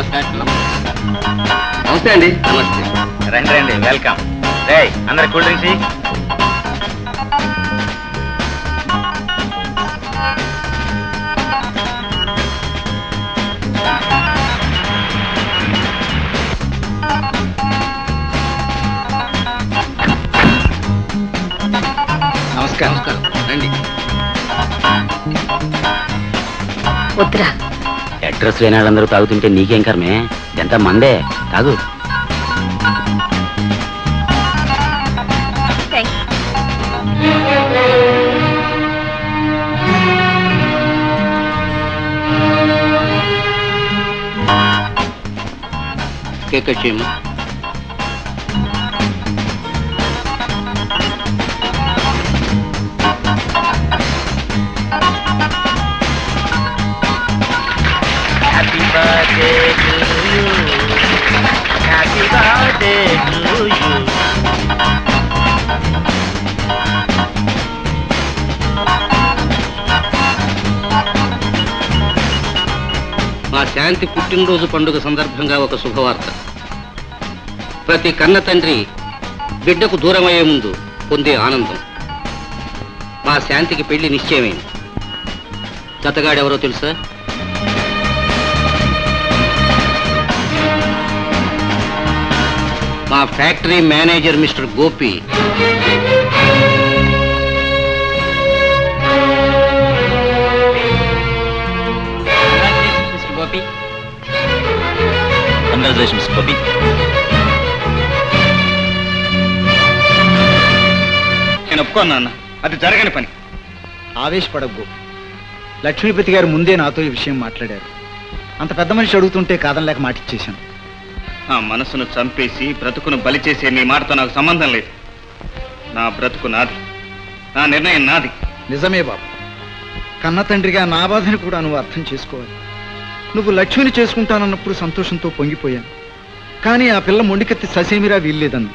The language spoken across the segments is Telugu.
నమస్తే నమస్తే. అండి. నమస్తే. రండి రండి వెల్కమ్ రే అందరి కూల్ డ్రింక్స్ నమస్కారం. రండి. వద్దురా. అడ్రస్ లేని వాళ్ళందరూ తాగుతుంటే నీకేం కర్మే? ఎంత మందే. తాగు. Cake happy birthday to you happy birthday to you మా శాంతి పుట్టినరోజు పండుగ సందర్భంగా ఒక శుభవార్త. ప్రతి కన్న తండ్రి బిడ్డకు దూరమయ్యే ముందు పొందే ఆనందం. మా శాంతికి పెళ్ళి నిశ్చయమైంది. జతగాడెవరో తెలుసా? మా factory manager mister Gopi. Mister Gopi congratulations Gopi నేను ఒప్పుకోను నాన్న. అది జరగని పని. ఆవేశపడకు. లక్ష్మీపతి గారు ముందే నాతో ఈ విషయం మాట్లాడారు. అంత పెద్ద మనిషి అడుగుతుంటే కాదనలేక మాటిచ్చేశాను. ఆ మనసును చంపేసి బ్రతుకును బలి చేసే నీ మాటతో నాకు సంబంధం లేదు. నా బ్రతుకు నాది. నా నిర్ణయం నాది. నిజమే బాబు. కన్న తండ్రిగా నా బాధని కూడా నువ్వు అర్థం చేసుకోవాలి. నువ్వు లక్ష్మిని చేసుకుంటానన్నప్పుడు సంతోషంతో పొంగిపోయాను. కానీ ఆ పిల్ల మొండికెత్తి ససేమిరా వీల్లేదంది.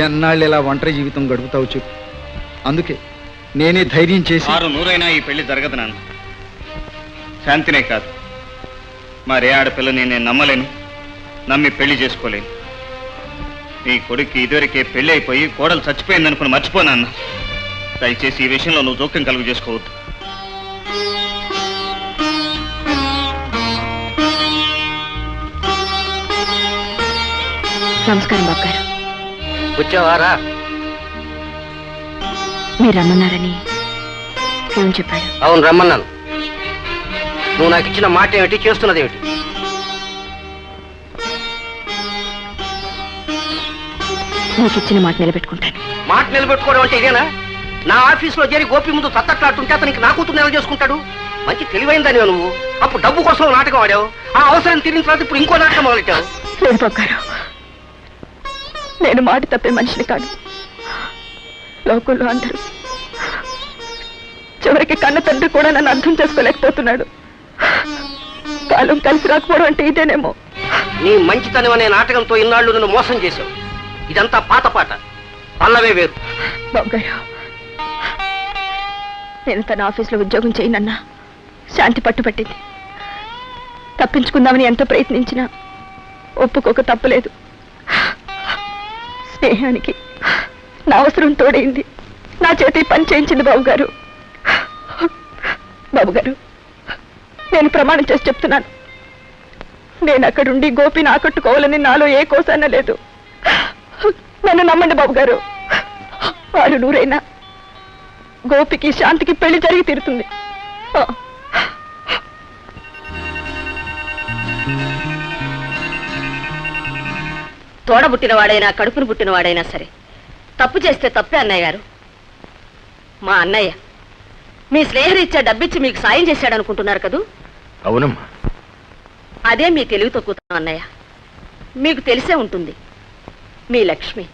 ఎన్నాళ్ళు ఇలా ఒంటరి జీవితం గడుపుతావు చెప్పు. అందుకే నేనే ధైర్యం చేసి ఆరు నూరైనా ఈ పెళ్ళి జరగదు నాన్న. శాంతినే కాదు. మరే ఆడపిల్లని నేను నమ్మలేను. నమ్మి పెళ్ళి చేసుకోలేను నీ కొడుక్కి ఇదివరకే పెళ్ళి అయిపోయి కోడలు చచ్చిపోయింది అనుకుని మర్చిపోనాన్న దయచేసి ఈ విషయంలో నువ్వు జోక్యం కలుగు చేసుకోవద్దు. నమస్కారం బాబు గారు వచ్చావారా మీరు రమ్మన్నారని ఫోన్ చెప్పాడు అవును రమ్మన్నాను. నువ్వు నాకు ఇచ్చిన మాట ఏమిటి చేస్తున్నది ఏమిటి నీకు ఇచ్చిన మాట నిలబెట్టుకుంటాను. మాట నిలబెట్టుకోవడం అంటే ఇదేనా? నా ఆఫీసులో చేరి గోపి ముందు తత్తట్లాడుతుంటే అతనికి నా కూతురు నెల చేసుకుంటాడు? మంచి తెలివైందని నువ్వు? అప్పుడు డబ్బు కోసం నాటకం ఆడావు. ఆ అవసరం తీరిన తర్వాత ఇప్పుడు ఇంకో నాటకం మొదలెట్టావు? లేదు నేను మాట తప్పే మనిషిని కాదు. లోకంలో అందరూ చివరికి కన్న తండ్రి కూడా నన్ను అర్థం చేసుకోలేకపోతున్నాడు. కాలం కలిసి రాకపోవడం అంటే ఇదేనేమో. నీ మంచితనం అనే నాటకంతో ఇన్నాళ్ళు నన్ను మోసం చేశావు. ఇదంతా పాత పాట. పల్లవే వేరు. బాబు నేను తన ఆఫీస్లో ఉద్యోగం చేయనన్నా శాంతి పట్టుపట్టింది తప్పించుకుందామని ఎంత ప్రయత్నించినా ఒప్పుకోక తప్పలేదు. స్నేహానికి నా అవసరం తోడైంది. నా చేతి పని చేయించింది బాబుగారు. బాబుగారు నేను ప్రమాణం చేసి చెప్తున్నాను. నేను అక్కడుండి గోపిని ఆకట్టుకోవాలని నాలో ఏ కోసన్నా లేదు. నన్ను నమ్మండి బాబు గారు. వారు నూరైనా గోపికి శాంతికి పెళ్ళి జరిగి తీరుతుంది. ఆ. తోడబుట్టినవాడైనా కడుపును పుట్టినవాడైనా సరే తప్పు చేస్తే తప్పే అన్నయ్య గారు. మా అన్నయ్య మీ స్నేహరీత్యా డబ్బిచ్చి మీకు సాయం చేశాడు అనుకుంటున్నారు కదూ? అవునమ్మా. అదే మీ తెలివి తక్కువ అన్నయ్య. మీకు తెలిసే ఉంటుంది. మీ లక్ష్మి.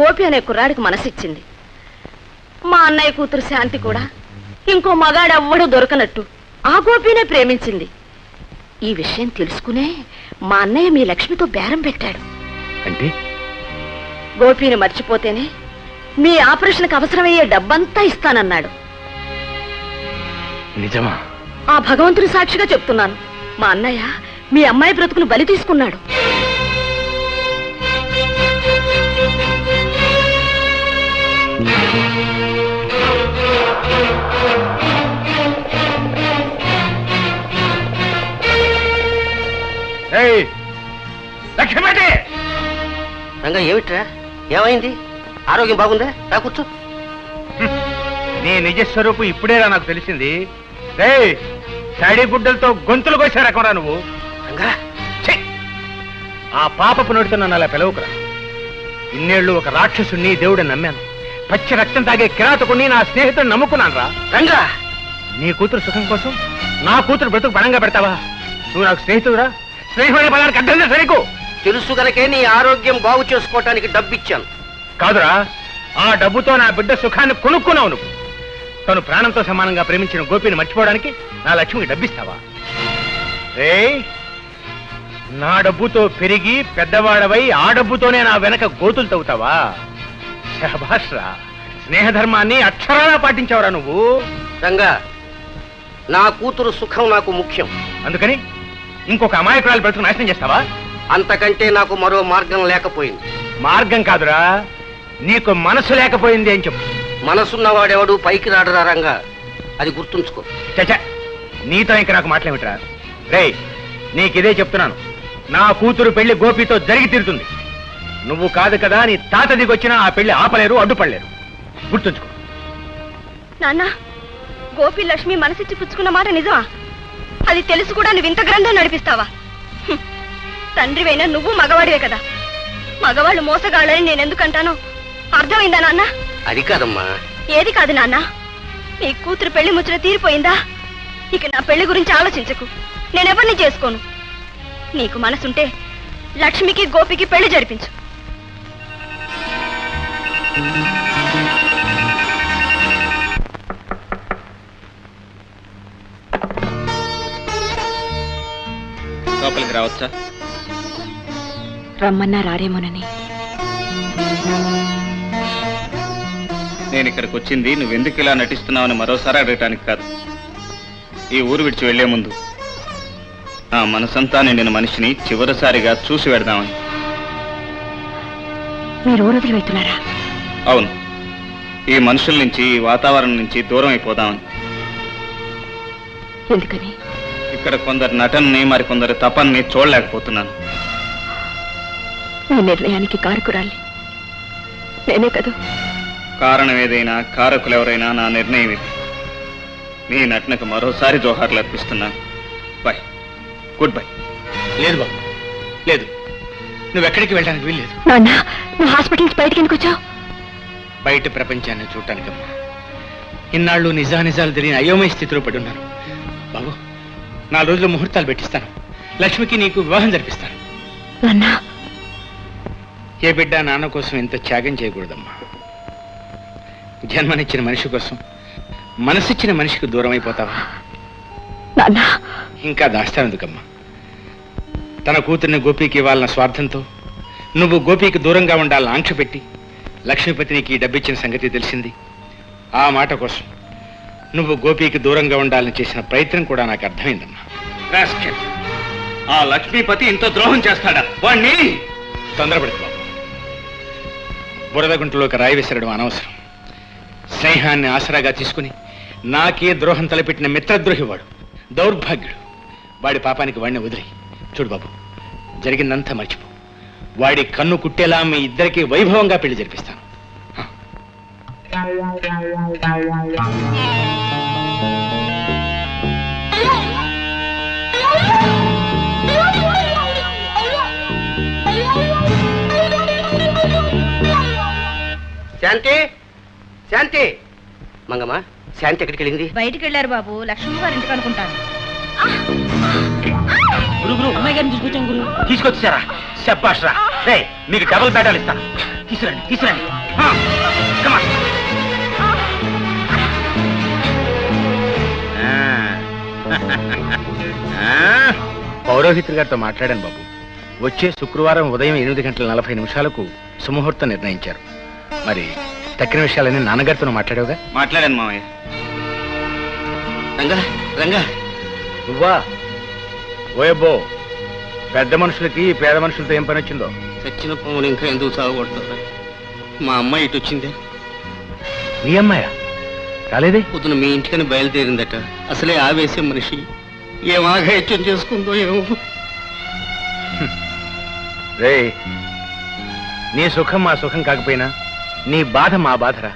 గోపి అనే కుర్రాడికి మనసిచ్చింది. మా అన్నయ్య కూతురు శాంతి కూడా ఇంకో మగాడెవ్వడూ దొరకనట్టు ఆ గోపినే ప్రేమించింది. ఈ విషయం తెలుసుకునే మా అన్నయ్య మీ లక్ష్మితో బేరం పెట్టాడు. అంటే? గోపిని మర్చిపోతేనే మీ ఆపరేషన్కి అవసరమయ్యే డబ్బంతా ఇస్తానన్నాడు. నిజమా? ఆ భగవంతుని సాక్షిగా చెప్తున్నాను. మా అన్నయ్య మీ అమ్మాయి బ్రతుకును బలి తీసుకున్నాడు. రంగా ఏమిట్రా? ఏమైంది? ఆరోగ్యం బాగుందా? రా కూర్చో. నీ నిజ స్వరూపు ఇప్పుడేరా నాకు తెలిసింది. రే తడి గుడ్డలతో గొంతులు కోసే రకమరా నువ్వు? రంగా! ఆ పాపపు నోటితో నన్ను అలా పిలవకురా. ఇన్నేళ్ళు ఒక రాక్షసుని దేవుడిని నమ్మాను. పచ్చి రక్తం తాగే కిరాతకుని నా స్నేహితుడు నమ్ముకున్నాను రా రంగా నీ కూతురు సుఖం కోసం నా కూతురు బ్రతుకు బలంగా పెడతావా? నువ్వు నాకు స్నేహితుడురా. స్నేహితుడి పదానికి అర్థం తెలుసా నీకు? తెలుసు గనకే నీ ఆరోగ్యం బాగు చేసుకోవటానికి డబ్బిచ్చాను. కాదురా ఆ డబ్బుతో నా బిడ్డ సుఖాన్ని కొనుక్కున్నావు నువ్వు. తను ప్రాణంతో సమానంగా ప్రేమించిన గోపిని మర్చిపోవడానికి నా లక్ష్మికి డబ్బిస్తావా? రే నా డబ్బుతో పెరిగి పెద్దవాడవై ఆ డబ్బుతోనే నా వెనక గోతులు తవ్వుతావా? శభాష్రా స్నేహధర్మాన్ని అక్షరాలా పాటించావురా నువ్వు? రంగా నా కూతురు సుఖం నాకు ముఖ్యం. అందుకని ఇంకొక అమాయకురాలు బ్రతుకు నాశనం చేస్తావా? అంతకంటే నాకు మరో మార్గం లేకపోయింది. మార్గం కాదురా నీకు మనసు లేకపోయింది అని చెప్పు. మనసున్నవాడెవడు పైకి రాడురా రంగా అది గుర్తుంచుకో. చచ నీతో ఇంక నాకు మాట్లాడమిట్రా రే నీకిదే చెప్తున్నాను నా కూతురు పెళ్ళి గోపితో జరిగి తీరుతుంది. నువ్వు కాదు కదా నీ తాత దిగొచ్చినా ఆ పెళ్ళి ఆపలేరు అడ్డుపడలేరు. గుర్తుంచుకో. నాన్న గోపి లక్ష్మి మనసిచ్చి పుచ్చుకున్న మాట నిజమా? అది తెలుసు కూడా నువ్వు ఇంత గ్రంథం నడిపిస్తావా? హ్మ్. తండ్రివైనా నువ్వు మగవాడివే కదా. మగవాళ్ళు మోసగాళ్ళని నేను ఎందుకంటానో? అర్థమైందా నాన్న? అది కాదమ్మా. ఏది కాదు నాన్న. నీ కూతురు పెళ్ళి ముచ్చట తీరిపోయిందా? ఇక నా పెళ్ళి గురించి ఆలోచించకు. నేనెవరిని చేసుకోను? నీకు మనసుంటే లక్ష్మికి గోపికి పెళ్ళి జరిపించు. లోపలికి రావచ్చా? రమ్మన్నా రారేమోనని. నేను ఇక్కడికి వచ్చింది నువ్వెందుకు ఇలా నటిస్తున్నావని మరోసారి అడగటానికి కాదు. ఈ ఊరు విడిచి వెళ్ళే ముందు నా మనసంతా నిండిన మనిషిని చివరిసారిగా చూసి వెడదామని మీరు ఊరు వదిలి వెళ్తున్నారా? అవును. ఈ మనుషుల నుంచి ఈ వాతావరణం నుంచి దూరం అయిపోదామని. ఎందుకని? ఇక్కడ కొందరు నటనని మరి కొందరు తపన్ని చూడలేకపోతున్నాను. మీ నిర్ణయానికి కారుకురాలి. నేనే కదూ? కారణం ఏదైనా కారకులు ఎవరైనా నా నిర్ణయం ఇది. నీ నటనకు మరోసారి జోహార్లు అర్పిస్తున్నాను. Bye good bye. లేదు బాబు. లేదు. నువ్వు ఎక్కడికి వెళ్ళడానికి వీల్లేదు. నాన్న నువ్వు హాస్పిటల్ నుంచి బయటికి ఎందుకు వచ్చావు? బయట ప్రపంచాన్ని చూడటానికమ్మా. ఇన్నాళ్ళు నిజానిజాలు తెలియని అయోమయ స్థితిలో పడి ఉన్నారు. బాబు నాలుగు రోజులు ముహూర్తాలు పెట్టిస్తాను. లక్ష్మికి నీకు వివాహం జరిపిస్తాను. ఏ బిడ్డ నాన్న కోసం ఎంత త్యాగం చేయకూడదమ్మా. జన్మనిచ్చిన మనిషి కోసం మనసిచ్చిన మనిషికి దూరం అయిపోతావా? ఇంకా దాస్తావెందుకమ్మా తన కూతుర్ని గోపికి ఇవ్వాలన్న స్వార్థంతో నువ్వు గోపికి దూరంగా ఉండాలని ఆంక్ష పెట్టి లక్ష్మీపతి నీకు ఈ డబ్బిచ్చిన సంగతి తెలిసింది. ఆ మాట కోసం నువ్వు గోపికి దూరంగా ఉండాలని చేసిన ప్రయత్నం కూడా నాకు అర్థమైందమ్మా. రాస్కెల్. ఆ లక్ష్మీపతి ఇంత ద్రోహం చేస్తాడా? వాణ్ణి! తొందరపడకు బాబు. బురద గుంటలోకి రాయి విసరడం అనవసరం. స్నేహాన్ని ఆసరాగా తీసుకుని నాకే ద్రోహం తలపెట్టిన మిత్రద్రోహి వాడు దౌర్భాగ్యుడు. వాడి పాపానికి వాడిని వదిలి చూడు బాబు జరిగిందంతా మర్చిపో. వాడి కన్ను కుట్టేలా మీ ఇద్దరికి వైభవంగా పెళ్ళి జరిపిస్తాను. శాంతి శాంతి. మంగమ్మ శాంతి ఎక్కడికి వెళ్ళింది బయటికి వెళ్ళారు బాబు లక్ష్మి గారి ఇంటికి అనుకుంటాను అమ్మాయి గారిని తీసుకొచ్చాం గురు. తీసుకొచ్చారా చెప్పాష్రా రే మీకు డబుల్ బ్యాటాలు ఇస్తాను. తీసురండి తీసురండి. పౌరోహితుడి గారితో మాట్లాడాను బాబు. వచ్చే శుక్రవారం ఉదయం ఎనిమిది గంటల నలభై నిమిషాలకు సుముహూర్తం నిర్ణయించారు. మరి తక్కిన విషయాలన్నీ నాన్నగారితో మాట్లాడావుగా? మాట్లాడాను మామయ్య. రంగా రంగా. నువ్వా? ఓయబ్బో పెద్ద మనుషులకి పేద మనుషులతో ఏం పని వచ్చిందో? చచ్చిన పొమ్మని ఇంకా ఎందుకు సాగుపడుతుందా మా అమ్మాయి ఇటు వచ్చింది. నీ అమ్మాయా? రాలేదే? పొద్దున మీ ఇంటికని బయలుదేరిందట. అసలే ఆవేశం మనిషి. ఏం ఆఘాయిత్యం చేసుకుందో ఏమో. రే నీ సుఖం మా సుఖం కాకపోయినా నీ బాధ మా బాధరా.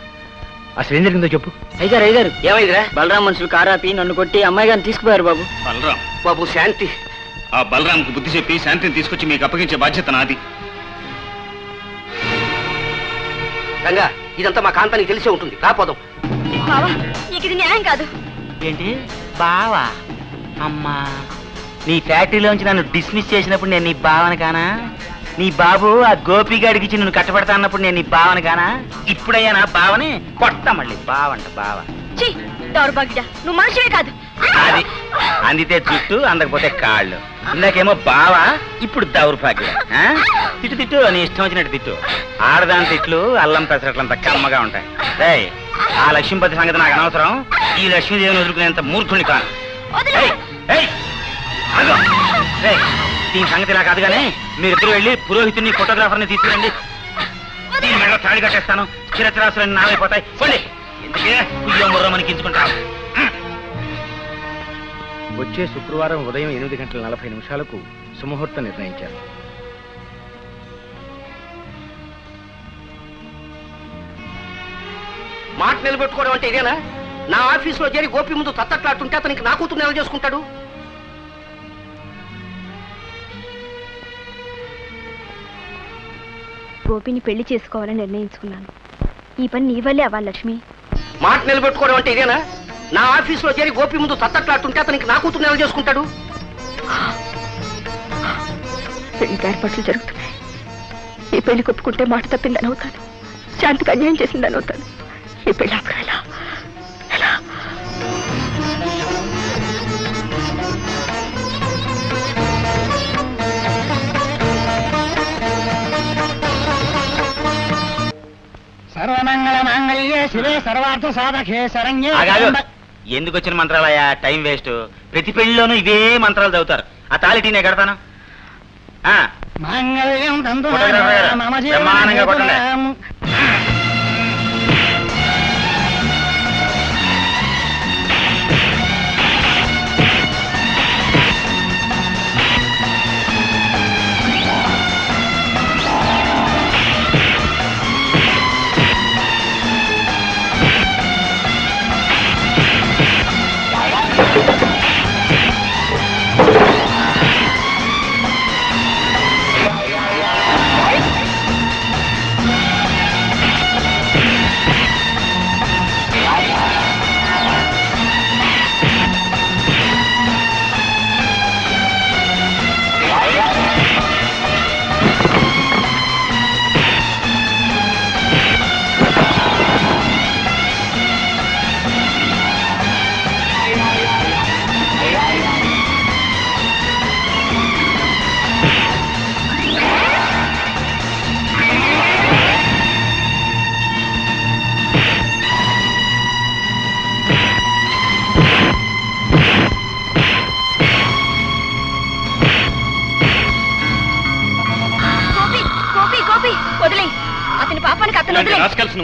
అసలు ఏం జరిగిందో చెప్పు. అయ్యారు అయ్యారు ఏమైందిరా? బలరాం మనుషులు కారాపి నన్ను కొట్టి అమ్మాయి గారిని తీసుకుపోయారు బాబు. బలరాం? బాబు శాంతి. ఆ బలరాంకు బుద్ధి చెప్పి శాంతిని తీసుకొచ్చి మీకు అప్పగించే బాధ్యత నాది. రంగా ఇదంతా మా కాంతానికి తెలిసే ఉంటుంది. రాపోదాం బావా నీకు ఇది న్యాయం కాదు. ఏంటి? బావా? అమ్మా నీ ఫ్యాక్టరీలోంచి నన్ను డిస్మిస్ చేసినప్పుడు నేను నీ బావన కానా? నీ బాబు ఆ గోపిగాడికి ఇచ్చి నిన్ను కట్టబెడతా అన్నప్పుడు నేను నీ బావన కానా? ఇప్పుడయ్యా నా బావని కొట్ట మళ్ళీ. బావంట బావ. ఛీ దౌర్భాగ్య నువ్వు మనిషివే కాదు. అది. అందితే జుట్టు అందకపోతే కాళ్ళు. ఇందాకేమో బావ ఇప్పుడు దౌర్భాగ్యం ఆ? తిట్టు తిట్టు నీ ఇష్టం వచ్చినట్టు తిట్టు. ఆడదాని తిట్లు అల్లం పెసరట్లంత కమ్మగా ఉంటాయి. రేయ్, ఆ లక్ష్మీపతి సంగతి నాకు అనవసరం. ఈ లక్ష్మీదేవిని వదులుకునేంత మూర్ఖుని కాను. వదిలే. ఏయ్, ఏయ్, ఆగు. రేయ్, దీని సంగతి ఇలా కాదు కానీ మీరిద్దరు వెళ్ళి పురోహితుడిని ఫోటోగ్రాఫర్ని తీసుకురండి. దీని మెడలో తాళి కట్టేస్తాను. చిరచరాసులన్నీ నావైపోతాయి. పోండి. ఎందుకే? కుయ్యో ముర్రో మనకించుకుంటాం వచ్చే శుక్రవారం ఉదయం ఎనిమిది గంటల నలభై నిమిషాలకు సుముహూర్తం నిర్ణయించారు. మాట నిలబెట్టుకోవడం అంటే ఇదేనా? నా ఆఫీసులో చేరి గోపి ముందు తత్తట్లాడుతుంటే అతనికి నా కూతురు నెల చేసుకుంటాడు? గోపిని పెళ్ళి చేసుకోవాలని నిర్ణయించుకున్నాను. ఈ పని నీ వల్లే అవ్వాలి లక్ష్మి. మాట నిలబెట్టుకోవడం అంటే ఇదేనా? నా ఆఫీసులో చేరి గోపి ముందు తత్తట్లాడుతుంటే అతనికి నా కూతురు నెల చేసుకుంటాడు. పెళ్ళికి ఏర్పాట్లు జరుగుతున్నాయి. ఈ పెళ్ళి కొప్పుకుంటే మాట తప్పిందని అవుతాను శాంతికి అన్యాయం చేసిందని అవుతాను ఈ పెళ్ళి అప్పుడు ఎలా? ఎలా? సర్వమంగళ మాంగళ్యే శివే సర్వార్థ సాధకే శరణ్యే. ఎందుకు వచ్చిన మంత్రాలయ్యా? Time waste. ప్రతి పెళ్ళిలోనూ ఇవే మంత్రాలు చదువుతారు. ఆ తాలిటీ నేను కడతాను. ఆ, మాంగళ్యం తంతు ఫోటోగ్రాఫర్ గారు, మమ బ్రహ్మాండంగా కొట్టండి.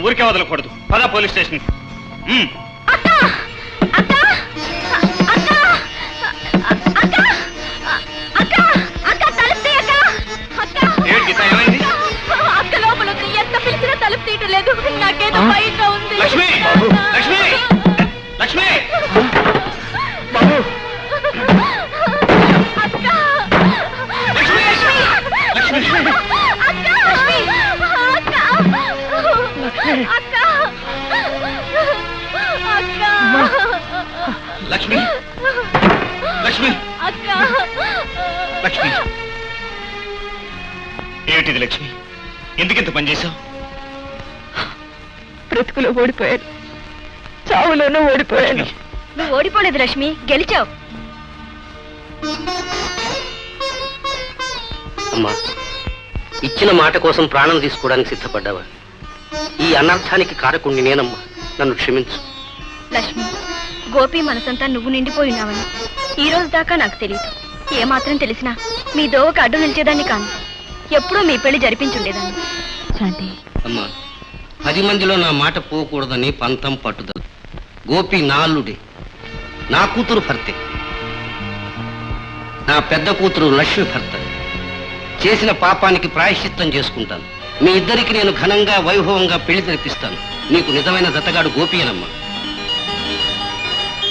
ఊరికే వదలకూడదు. పద పోలీస్ స్టేషన్ లక్ష్మి. ఏమిటిది లక్ష్మి? ఎందుకింత పని చేశావు? బ్రతుకులో ఓడిపోయాను. చావులోనూ ఓడిపోయాను. నువ్వు ఓడిపోలేదు లక్ష్మి గెలిచావు. అమ్మా ఇచ్చిన మాట కోసం ప్రాణం తీసుకోవడానికి సిద్ధపడ్డావా? ఈ అనర్థానికి కారకుణ్ణి నేనమ్మా. నన్ను క్షమించు. లక్ష్మి గోపి మనసంతా నువ్వు నిండిపోయి ఉన్నావని. ఈ రోజు దాకా నాకు తెలియదు. ఏమాత్రం తెలిసినా మీ దోవకు అడ్డు నిలిచేదాన్ని కాను. ఎప్పుడూ మీ పెళ్ళి జరిపించుండేదాన్ని. శాంతి. అమ్మా పది మందిలో నా మాట పోకూడదని పంతం పట్టుదల. గోపి నాల్లుడే నా కూతురు భర్తే. నా పెద్ద కూతురు లక్ష్మి భర్త. చేసిన పాపానికి ప్రాయశ్చిత్తం చేసుకుంటాను. మీ ఇద్దరికి నేను ఘనంగా వైభవంగా పెళ్ళి జరిపిస్తాను. నీకు నిజమైన జతగాడు గోపియనమ్మా